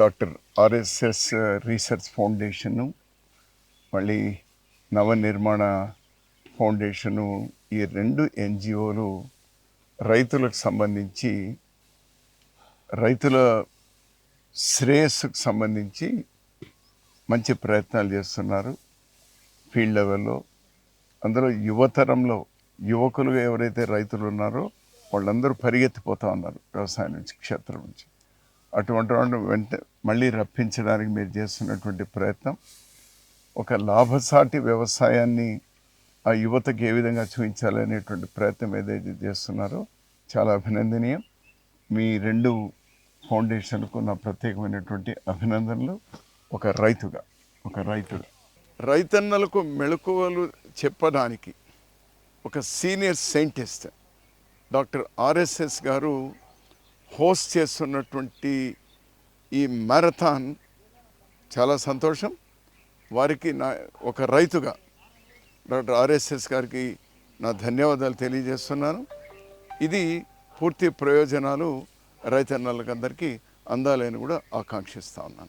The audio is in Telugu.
డాక్టర్ ఆర్ఎస్ఎస్ రీసెర్చ్ ఫౌండేషను మళ్ళీ నవనిర్మాణ ఫౌండేషను ఈ రెండు ఎన్జిఓలు రైతులకు సంబంధించి రైతుల శ్రేయస్సుకు సంబంధించి మంచి ప్రయత్నాలు చేస్తున్నారు ఫీల్డ్ లెవెల్లో. అందులో యువతరంలో యువకులుగా ఎవరైతే రైతులు ఉన్నారో వాళ్ళందరూ పరిగెత్తిపోతూ ఉన్నారు వ్యవసాయం నుంచి క్షేత్రం నుంచి. అటువంటి వాళ్ళు వెంట మళ్ళీ రప్పించడానికి మీరు చేస్తున్నటువంటి ప్రయత్నం ఒక లాభసాటి వ్యవసాయాన్ని ఆ యువతకు ఏ విధంగా చూపించాలనేటువంటి ప్రయత్నం ఏదైతే చేస్తున్నారో చాలా అభినందనీయం. మీ రెండు ఫౌండేషన్కు నా ప్రత్యేకమైనటువంటి అభినందనలు. ఒక రైతుగా ఒక రైతుగా రైతన్నలకు మెళకువలు చెప్పడానికి ఒక సీనియర్ సైంటిస్ట్ డాక్టర్ ఆర్ఎస్ఎస్ గారు హోస్ట్ చేస్తున్నటువంటి ఈ మ్యారథాన్ చాలా సంతోషం. వారికి నా ఒక రైతుగా డాక్టర్ ఆర్ఎస్ఎస్ గారికి నా ధన్యవాదాలు తెలియజేస్తున్నాను. ఇది పూర్తి ప్రయోజనాలు రైతన్నలకందరికీ అందాలని కూడా ఆకాంక్షిస్తా ఉన్నాను.